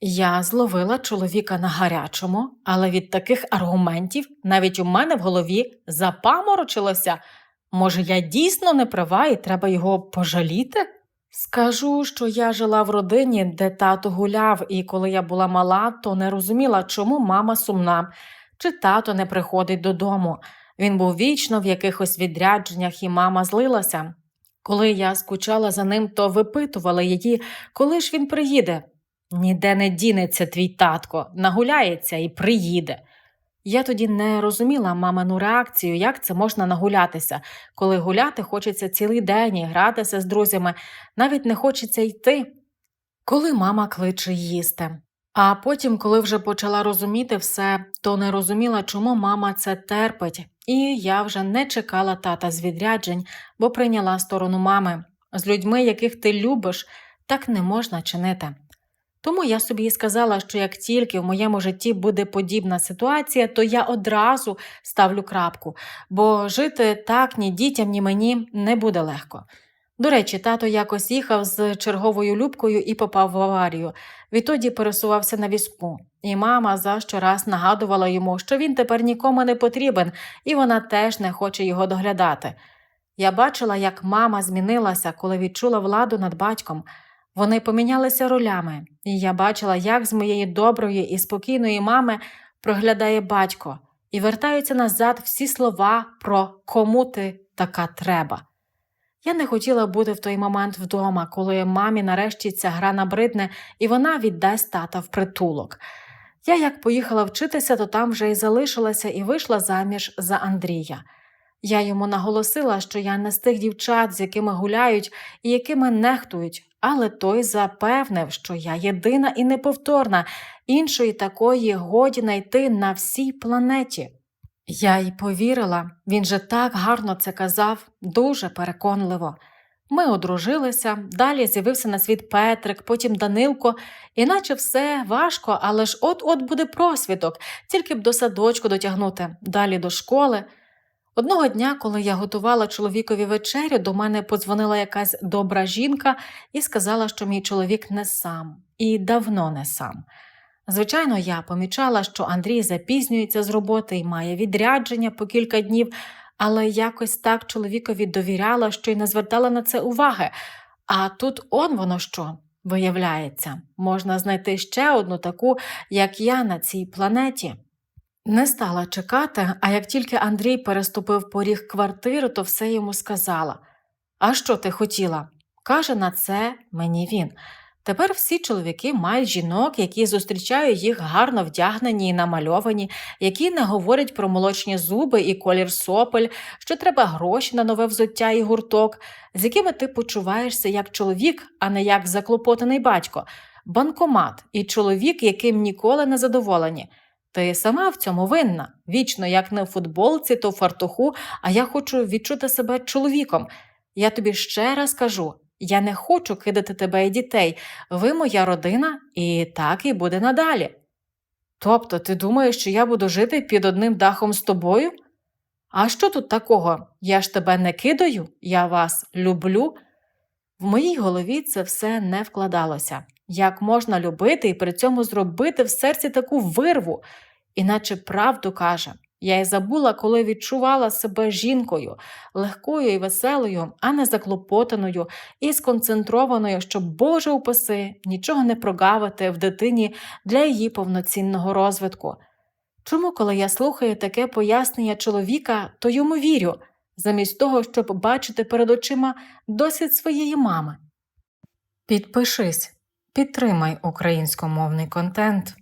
Я зловила чоловіка на гарячому, але від таких аргументів навіть у мене в голові запаморочилося. Може, я дійсно не права і треба його пожаліти? Скажу, що я жила в родині, де тато гуляв, і коли я була мала, то не розуміла, чому мама сумна, чи тато не приходить додому. Він був вічно в якихось відрядженнях, і мама злилася. Коли я скучала за ним, то випитувала її, коли ж він приїде. Ніде не дінеться твій татко, нагуляється і приїде. Я тоді не розуміла мамину реакцію, як це можна нагулятися, коли гуляти хочеться цілий день і гратися з друзями, навіть не хочеться йти, коли мама кличе їсти. А потім, коли вже почала розуміти все, то не розуміла, чому мама це терпить, і я вже не чекала тата з відряджень, бо прийняла сторону мами. З людьми, яких ти любиш, так не можна чинити. Тому я собі і сказала, що як тільки в моєму житті буде подібна ситуація, то я одразу ставлю крапку, бо жити так ні дітям, ні мені не буде легко. До речі, тато якось їхав з черговою любкою і попав в аварію. Відтоді пересувався на візку, і мама за щораз нагадувала йому, що він тепер нікому не потрібен, і вона теж не хоче його доглядати. Я бачила, як мама змінилася, коли відчула владу над батьком. Вони помінялися ролями, і я бачила, як з моєї доброї і спокійної мами проглядає батько, і вертаються назад всі слова про кому ти така треба. Я не хотіла бути в той момент вдома, коли мамі нарешті ця гра набридне, і вона віддасть тата в притулок. Я як поїхала вчитися, то там вже й залишилася і вийшла заміж за Андрія. Я йому наголосила, що я не з тих дівчат, з якими гуляють і якими нехтують, але той запевнив, що я єдина і неповторна, іншої такої годі найти на всій планеті. Я й повірила, він же так гарно це казав, дуже переконливо. Ми одружилися, далі з'явився на світ Петрик, потім Данилко, іначе все важко, але ж от-от буде просвідок, тільки б до садочку дотягнути, далі до школи. Одного дня, коли я готувала чоловікові вечерю, до мене подзвонила якась добра жінка і сказала, що мій чоловік не сам, і давно не сам. Звичайно, я помічала, що Андрій запізнюється з роботи і має відрядження по кілька днів, але якось так чоловікові довіряла, що й не звертала на це уваги. А тут он воно що, виявляється, можна знайти ще одну таку, як я на цій планеті. Не стала чекати, а як тільки Андрій переступив поріг квартири, то все йому сказала. А що ти хотіла? Каже на це мені він. Тепер всі чоловіки мають жінок, які зустрічають їх гарно вдягнені і намальовані, які не говорять про молочні зуби і колір сопель, що треба гроші на нове взуття і гурток, з якими ти почуваєшся як чоловік, а не як заклопотаний батько, банкомат і чоловік, яким ніколи не задоволені. Ти сама в цьому винна. Вічно, як не в футболці, то в фартуху, а я хочу відчути себе чоловіком. Я тобі ще раз кажу: я не хочу кидати тебе і дітей. Ви моя родина, і так і буде надалі. Тобто, ти думаєш, що я буду жити під одним дахом з тобою? А що тут такого? Я ж тебе не кидаю, я вас люблю. В моїй голові це все не вкладалося. Як можна любити і при цьому зробити в серці таку вирву, іначе правду каже. Я й забула, коли відчувала себе жінкою, легкою і веселою, а не заклопотаною і сконцентрованою, щоб, Боже упаси, нічого не прогавити в дитині для її повноцінного розвитку. Чому, коли я слухаю таке пояснення чоловіка, то йому вірю, замість того, щоб бачити перед очима досвід своєї мами? Підпишись, підтримай українськомовний контент.